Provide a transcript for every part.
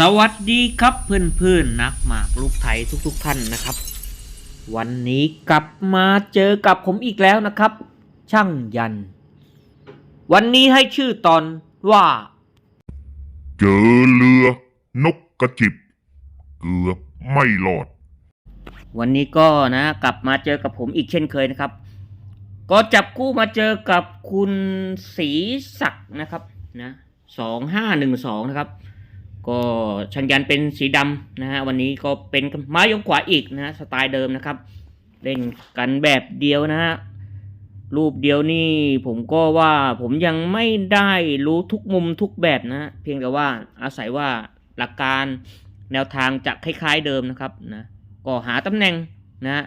สวัสดีครับเพื่อนๆนักหมากลูกไทยทุกๆท่านนะครับ วันนี้กลับมาเจอกับผมอีกแล้วนะครับ ช่างยัน วันนี้ให้ชื่อตอนว่า เจอเรือนกกระจิบ เกือบไม่รอด วันนี้ก็นะ กลับมาเจอกับผมอีกเช่นเคยนะครับ ก็จับคู่มาเจอกับคุณศรีศักดิ์นะครับนะสองห้าหนึ่งสองนะครับ ก็ชังยันเป็นสีดำนะฮะวันนี้ก็เป็นไม้ยกขวาอีกนะฮะสไตล์เดิมนะครับ เล่นกันแบบเดียวนะฮะรูปเดียวนี่ผมก็ว่าผมยังไม่ได้รู้ทุกมุมทุกแบบนะเพียงแต่ว่าอาศัยว่าหลักการแนวทางจะคล้ายๆเดิมนะครับนะก็หาตำแหน่งนะ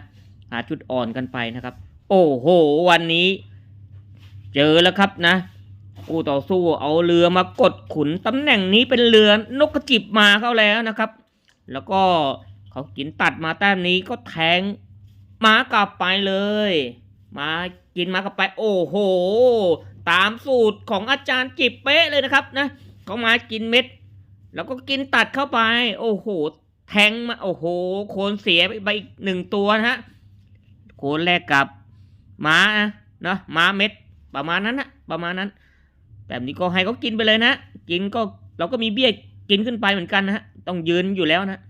หาจุดอ่อนกันไปนะครับ โอ้โห วันนี้ เจอแล้วครับนะ คู่ต่อสู้เอาเรือมากดขุนตำแหน่งนี้เป็นเรือนกกระจิบมาเข้าแล้วนะครับ แล้วก็เขากินตัดมาแต้มนี้ก็แทงม้ากลับไปเลย มากินม้ากลับไป โอ้โห ตามสูตรของอาจารย์จิบเป๊ะเลยนะครับนะเขามากินเม็ด แล้วก็กินตัดเข้าไป โอ้โห แทงมาโอ้โห โคนเสียไปอีกหนึ่งตัวนะฮะโคนแรกกับม้านะเนาะม้าเม็ดประมาณนั้นนะประมาณนั้น แบบนี้ก็ให้เขากินไปเลยนะกินก็เราก็มีเบี้ยกินขึ้นไปเหมือนกันนะฮะต้องยืนอยู่แล้วนะ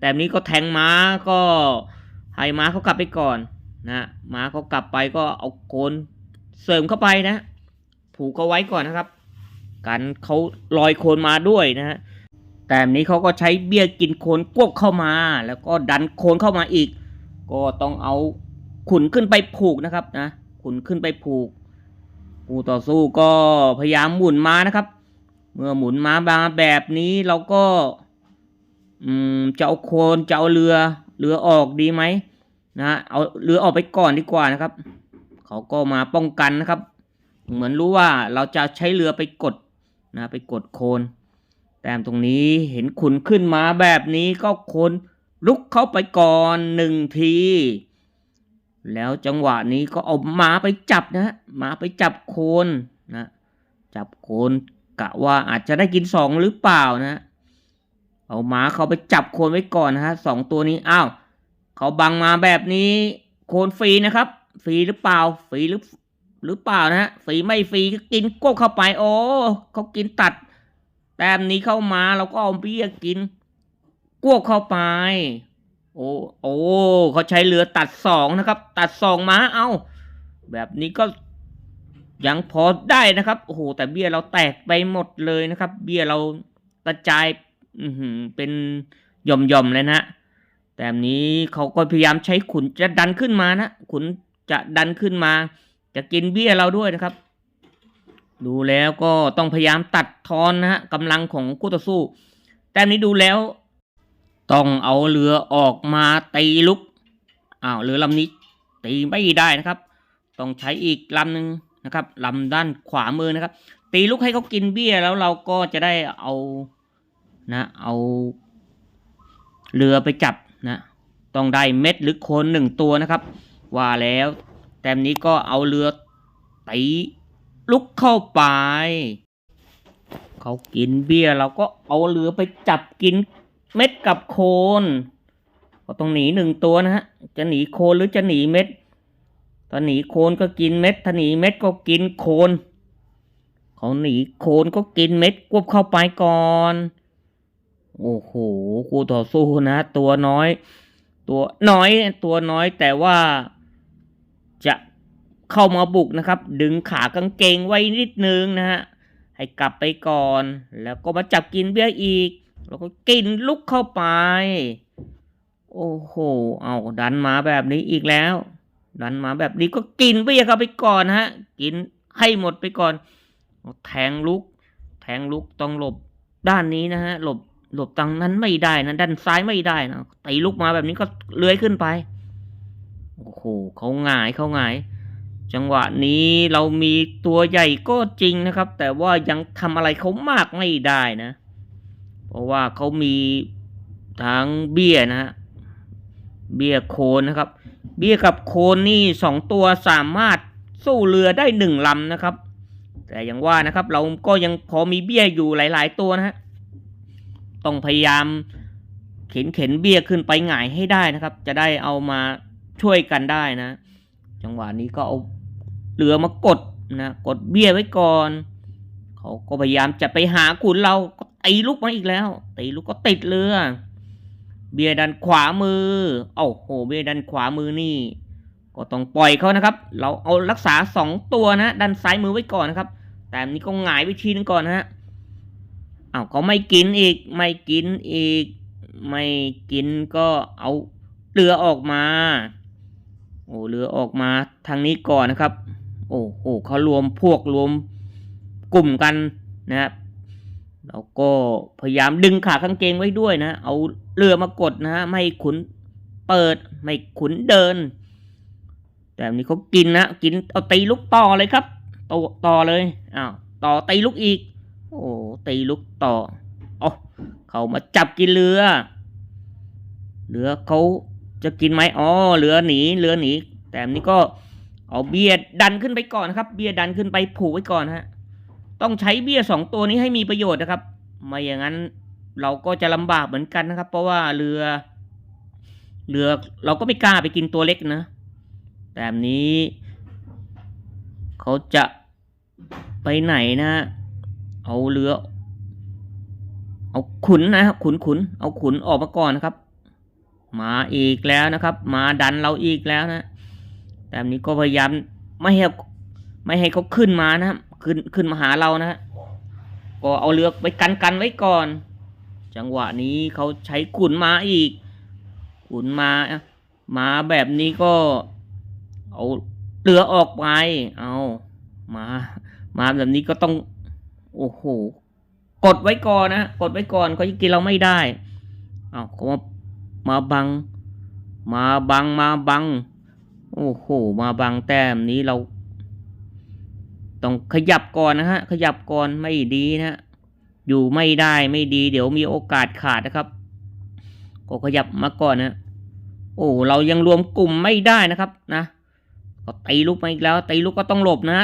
แบบนี้ก็แทงม้าก็ให้ม้าเขากลับไปก่อนนะม้าเขากลับไปก็เอาโคนเสริมเข้าไปนะผูกเขาไว้ก่อนนะครับกันเขาลอยโคนมาด้วยนะฮะแต่แบบนี้เขาก็ใช้เบี้ยกินโคนกวบเข้ามา แล้วก็ดันโคนเข้ามาอีก ก็ต้องเอาขุนขึ้นไปผูกนะครับนะขุนขึ้นไปผูก ผู้ต่อสู้ก็พยายามหมุนม้านะครับ เมื่อหมุนมาบาแบบนี้เราก็อืมจะเอาโคนจะเอาเรือเรือออกดีไหมนะเอาเรือออกไปก่อนดีกว่านะครับ เขาก็มาป้องกันนะครับ เหมือนรู้ว่าเราจะใช้เรือไปกดนะไปกดโคน แต้มตรงนี้เห็นขุนขึ้นมาแบบนี้ก็โคนลุกเข้าไปก่อนหนึ่งที แล้วจังหวะนี้ก็เอาหมาไปจับนะฮะหมาไปจับโคนนะจับโคนกะว่าอาจจะได้กินสองหรือเปล่านะ เอาหมาเขาไปจับโคนไว้ก่อนนะฮะสองตัวนี้อ้าวเขาบังมาแบบนี้โคนฟรีนะครับ ฟรีหรือเปล่าฟรีหรือหรือเปล่านะฮะฟรีไม่ฟรีก็กินกบเข้าไป โอ้เขากินตัดแต้มนี้เข้ามาเราก็เอาเบี้ยกินกวบเข้าไป โอ้โอ้เขาใช้เรือตัดสองนะครับ ตัดสองม้าเอาแบบนี้ก็ยังพอได้นะครับโอ้โหแต่เบี้ยเราแตกไปหมดเลยนะครับ เบี้ยเรากระจายอืเป็นหย่อมๆเลยนะแต่นี้เขาก็พยายามใช้ขุนจะดันขึ้นมานะขุนจะดันขึ้นมา จะกินเบี้ยเราด้วยนะครับ ดูแล้วก็ต้องพยายามตัดทอนนะฮะกำลังของคู่ต่อสู้ แต่นี้ดูแล้ว ต้องเอาเรือออกมาตีลุกอ้าวเรือลำนี้ตีไม่ได้นะครับ ต้องใช้อีกลำหนึ่งนะครับลำด้านขวามือนะครับ ตีลุกให้เขากินเบี้ยแล้วเราก็จะได้เอานะเอาเรือไปจับนะต้องได้เม็ดหรือโคนหนึ่งตัวนะครับ ว่าแล้วแต้มนี้ก็เอาเรือตีลุกเข้าไปเขากินเบี้ยเราก็เอาเรือไปจับกิน เม็ดกับโคนก็ต้องหนีหนึ่งตัวนะฮะ จะหนีโคนหรือจะหนีเม็ดถ้าหนีโคนก็กินเม็ดถ้าหนีเม็ดก็กินโคนเขาหนีโคนก็กินเม็ดกวบเข้าไปก่อน โอ้โหคู่ต่อสู้นะ ตัวน้อย ตัวน้อยตัวน้อยแต่ว่าจะเข้ามาบุกนะครับ ดึงขากางเกงไว้นิดนึงนะฮะให้กลับไปก่อน แล้วก็มาจับกินเบี้ยอีก แล้วก็กินลุกเข้าไป โอ้โห เอาดันมาแบบนี้อีกแล้ว ดันมาแบบนี้ก็กินเบี้ยเข้าไปก่อนนะฮะ กินให้หมดไปก่อน แทงลุก แทงลุกต้องหลบด้านนี้นะฮะ หลบ หลบทางนั้นไม่ได้นะ ด้านซ้ายไม่ได้นะตีลุกมาแบบนี้ก็เลื้อยขึ้นไป โอ้โหเขาหงายเขาหงาย จังหวะนี้เรามีตัวใหญ่ก็จริงนะครับ แต่ว่ายังทำอะไรเขามากไม่ได้นะ เพราะว่าเขามีทั้งเบี้ยนะฮะเบี้ยโคนนะครับ เบี้ยกับโคนนี่สองตัวสามารถสู้เรือได้หนึ่งลำนะครับ แต่อย่างว่านะครับเราก็ยังพอมีเบี้ยอยู่หลาย ๆ ตัวนะฮะต้องพยายามเข็นเข็นเบี้ยขึ้นไปหงายให้ได้นะครับ จะได้เอามาช่วยกันได้นะ จังหวะนี้ก็เอาเรือมากดนะกดเบี้ยไว้ก่อน เขาก็พยายามจะไปหาขุนเราก็ ตีลูกมาอีกแล้วตีลูกก็ติดเรือ เบียร์ดันขวามือโอ้โห เบียร์ดันขวามือนี่ ก็ต้องปล่อยเขานะครับ เราเอารักษาสองตัวนะดันซ้ายมือไว้ก่อนนะครับ แต่นี้ก็หงายไปทีนึงก่อนนะฮะอ้าวเขาไม่กินอีกไม่กินอีก ไม่กินก็เอาเรือออกมาโอ้เรือออกมาทางนี้ก่อนนะครับ โอ้โหเขารวมพวกรวมกลุ่มกันนะครับ แล้วก็พยายามดึงขากางเกงไว้ด้วยนะ เอาเรือมากดนะฮะ ไม่ขุนเปิด ไม่ขุนเดิน แต่นนี้เขากินนะ กินเอาตีลูกต่อเลยครับต่อต่อเลย อ้าว ต่อตีลูกอีก โอ้ ตีลูกต่อเอเขามาจับกินเรือ เรือเขาจะกินไหมอ๋อ เรือหนี เรือหนี แต่นนี้ก็เอาเบียดดันขึ้นไปก่อนครับ เบียดดันขึ้นไปผูกไว้ก่อนฮะ ต้องใช้เบี้ยสองตัวนี้ให้มีประโยชน์นะครับ ไม่อย่างนั้นเราก็จะลำบากเหมือนกันนะครับ เพราะว่าเรือ เรือเราก็ไม่กล้าไปกินตัวเล็กนะแต่แบบนี้เขาจะไปไหนนะ เอาเรือ เอาขุนนะครับขุนขุนเอาขุนออกมาก่อนนะครับ มาอีกแล้วนะครับ มาดันเราอีกแล้วนะ แต่นี้ก็พยายามไม่ให้ ไม่ให้เขาขึ้นมานะครับขึ้นขึ้นมาหาเรานะฮะก็เอาเรือไปกันกันไว้ก่อน จังหวะนี้เขาใช้ขุนมาอีก ขุนมามาแบบนี้ก็ เอาเรือออกไป เอามามาแบบนี้ก็ต้อง โอ้โหกดไว้ก่อนนะกดไว้ก่อนเขาจะกินเราไม่ได้เอาเขามามาบัง มาบังมาบัง โอ้โห มาบังแต้มนี้เรา ต้องขยับก่อนนะฮะ ขยับก่อนไม่ดีนะอยู่ไม่ได้ไม่ดี เดี๋ยวมีโอกาสขาดนะครับก็ขยับมาก่อนนะโอ้เรายังรวมกลุ่มไม่ได้นะครับนะก็ตีลูกมาอีกแล้วตีลูกก็ต้องหลบนะ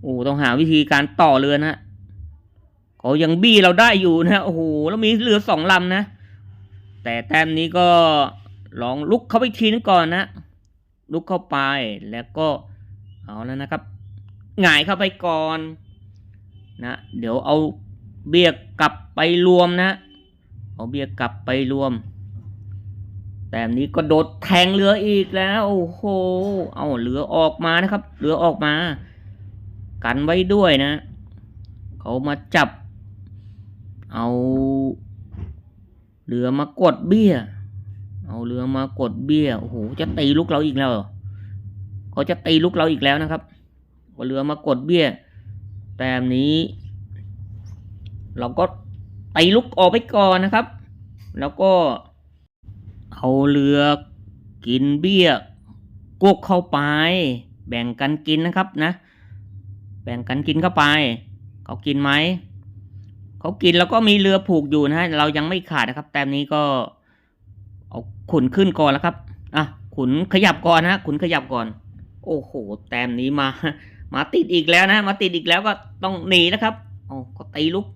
โอ้ต้องหาวิธีการต่อเรือนะเขายังบี้เราได้อยู่นะโอ้โหแล้วมีเรือสองลำนะ แต่แต้มนี้ก็ลองลุกเข้าไปทีนึงก่อนนะ ลุกเข้าไปแล้วก็เอาแล้วนะครับ หงายเข้าไปก่อนนะเดี๋ยวเอาเบียกกลับไปรวมนะ เอาเบียกกลับไปรวม แต่นี้ก็โดดแทงเรืออีกแล้วโอ้โหเอาเรือออกมานะครับเรือออกมา กันไว้ด้วยนะ เขามาจับ เอาเรือมากดเบี้ย เอาเรือมากดเบี้ยโอ้โหจะตีลูกเราอีกแล้วเหรอเขาจะตีลูกเราอีกแล้วนะครับ เอาเรือมากดเบี้ย แต่อันนี้ เราก็ตีลูกออกไปก่อนนะครับ แล้วก็ เอาเรือกินเบี้ยกกเข้าไป แบ่งกันกินนะครับนะ แบ่งกันกินเข้าไป เขากินไหมเขากินแล้วก็มีเรือผูกอยู่นะฮะเรายังไม่ขาดนะครับ แต้มนี้ก็ เอาขุนขึ้นก่อนแล้วครับอะขุนขยับก่อนนะขุนขยับก่อน โอ้โห แต้มนี้มา มาติดอีกแล้วนะมาติดอีกแล้วก็ต้องหนีนะครับโอ้ก็ตีลุก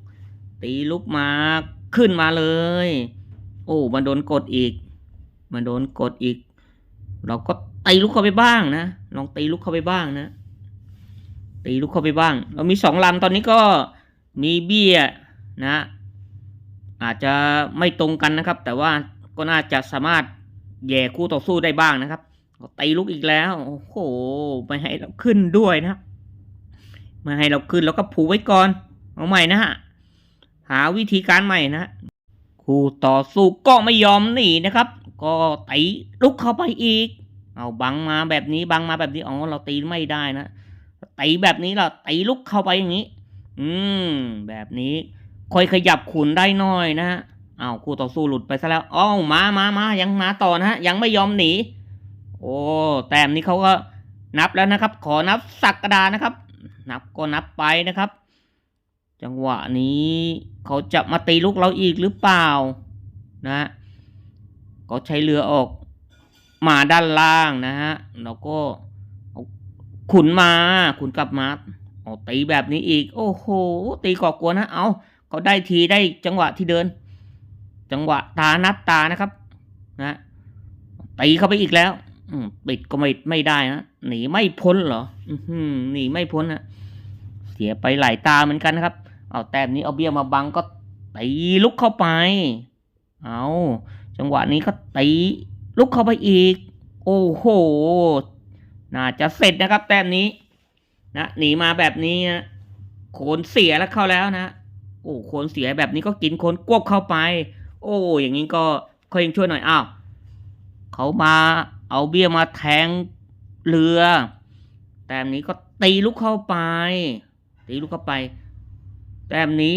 ตีลุกมาขึ้นมาเลย โอ้มาโดนกดอีกมาโดนกดอีก เราก็ตีลุกเข้าไปบ้างนะลองตีลุกเข้าไปบ้างนะตีลุกเข้าไปบ้าง เรามีสองลำตอนนี้ก็มีเบี้ยนะ อาจจะไม่ตรงกันนะครับ แต่ว่าก็น่าจะสามารถแย่คู่ต่อสู้ได้บ้างนะครับ ก็ตีลุกอีกแล้ว โอ้โห ไม่ให้เราขึ้นด้วยนะไม่ให้เราขึ้นแล้วก็ผูกไว้ก่อน เอาใหม่นะฮะ หาวิธีการใหม่นะคู่ต่อสู้ก็ไม่ยอมหนีนะครับ ก็ตีลุกเข้าไปอีก เอาบังมาแบบนี้บังมาแบบนี้อ๋อเราตีไม่ได้นะตีแบบนี้เราตีลุกเข้าไปอย่างนี้ อืม แบบนี้ค่อยขยับขุนได้น่อยนะฮะอ้าวคู่ต่อสู้หลุดไปซะแล้วอ้าวมามามายังมาต่อนะฮะยังไม่ยอมหนี โอ้แต้มนี้เขาก็นับแล้วนะครับ ขอนับสักกระดานะครับ นับก็นับไปนะครับ จังหวะนี้เขาจะมาตีลูกเราอีกหรือเปล่านะฮะก็ใช้เรือออกมาด้านล่างนะฮะแล้วก็ขุนมาขุนกลับมาเอาตีแบบนี้อีก โอ้โห ตีก่อกวนนะเอาเขาได้ทีได้จังหวะที่เดิน จังหวะตานับตานะครับ นะตีเข้าไปอีกแล้ว ปิดก็ไม่ไม่ได้นะหนีไม่พ้นเหรอ อืหนีไม่พ้นนะเสียไปหลายตาเหมือนกันนะครับ เอาแต้มนี้เอาเบี้ยมาบังก็ตีลุกเข้าไป เอาจังหวะนี้ก็ตีลุกเข้าไปอีก โอ้โห น่าจะเสร็จนะครับ แต้มนี้นะหนีมาแบบนี้นะโขนเสียแล้วเข้าแล้วนะโอ้โขนเสียแบบนี้ก็กินโขนกวบเข้าไป โอ้อย่างนี้ก็ค่อยยังช่วยหน่อยอ้าวเขามา เอาเบี้ยมาแทงเรือ แต้มนี้ก็ตีลูกเข้าไป ตีลูกเข้าไป แต้มนี้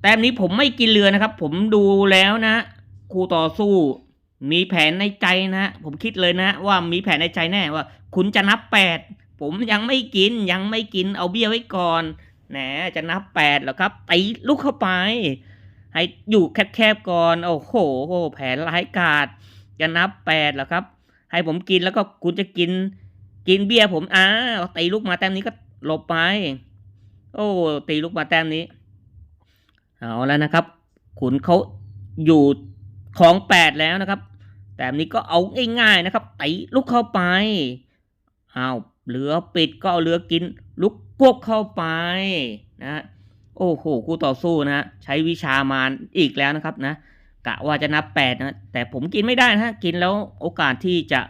แต้มนี้ผมไม่กินเรือนะครับ ผมดูแล้วนะคู่ต่อสู้ มีแผนในใจนะ ผมคิดเลยนะ ว่ามีแผนในใจแน่ว่า คุณจะนับแปดผมยังไม่กินยังไม่กินเอาเบี้ยไว้ก่อนแหนจะนับแปดแล้วครับตีลูกเข้าไป ให้อยู่แคบๆก่อน โอ้โหแผนร้ายกาจจะนับแปดแล้วครับ ให้ผมกินแล้วก็คุณจะกิน กินเบี้ยผมอ้าวตีลูกมาแต้มนี้ก็หลบไป โอ้ตีลูกมาแต้มนี้ เอาแล้วนะครับ ขุนเขาอยู่ของแปดแล้วนะครับ แต้มนี้ก็เอาง่ายๆนะครับตีลูกเข้าไปอ้าวเรือปิดก็เอาเรือกินลุกพวกเข้าไปนะ โอ้โหคู่ต่อสู้นะ ใช้วิชามารอีกแล้วนะครับนะ กะว่าจะนับแปดนะ แต่ผมกินไม่ได้นะกินแล้วโอกาสที่จะ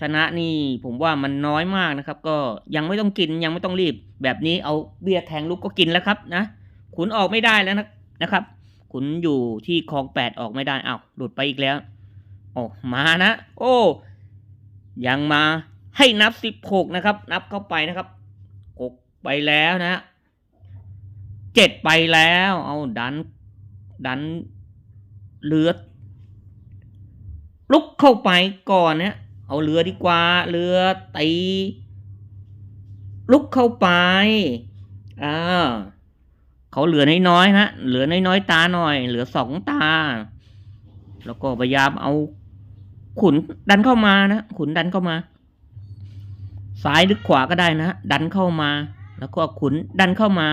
ชนะนี่ผมว่ามันน้อยมากนะครับ ก็ยังไม่ต้องกินยังไม่ต้องรีบ แบบนี้เอาเบียร์แทงลูกก็กินแล้วครับนะขุนออกไม่ได้แล้วนะนะครับ ขุนอยู่ที่คลองแปดออกไม่ได้อ้าวหลุดไปอีกแล้วโอ้มานะ โอ้ยังมาให้นับสิบหกนะครับ นับเข้าไปนะครับหกไปแล้วนะเจ็ดไปแล้ว เอาดันดัน เรือลุกเข้าไปก่อนเนี่ยเอาเรือดีกว่า เรือตีลุกเข้าไปอ่าเขาเหลือน้อยๆนะเหลือน้อยๆตาหน่อย เหลือสองตา แล้วก็พยายามเอา ขุนดันเข้ามานะขุนดันเข้ามาซ้ายหรือขวาก็ได้นะดันเข้ามา แล้วก็ขุนดันเข้ามา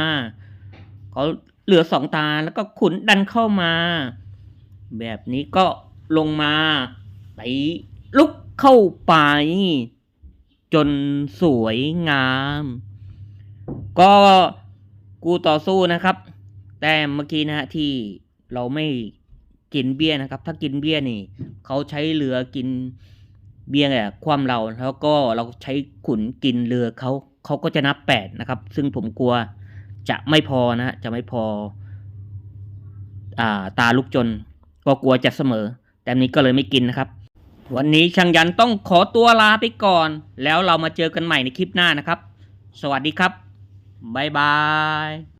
เขาเหลือสองตาแล้วก็ขุนดันเข้ามา แบบนี้ก็ลงมาตีลุกเข้าไป จนสวยงาม ก็กูต่อสู้นะครับ แต่เมื่อกี้นะฮะที่เราไม่กินเบี้ยนะครับ ถ้ากินเบี้ยนี่ เขาใช้เรือกินเบี้ยเนี่ยความเราแล้วก็เราใช้ขุนกินเรือเขาเขาก็จะนับแปดนะครับ ซึ่งผมกลัวจะไม่พอนะฮะจะไม่พอ อ่า ตาลุกจน ก็กลัวจะเสมอ แต่นี้ก็เลยไม่กินนะครับ วันนี้ช่างยันต้องขอตัวลาไปก่อน แล้วเรามาเจอกันใหม่ในคลิปหน้านะครับ สวัสดีครับบ๊ายบาย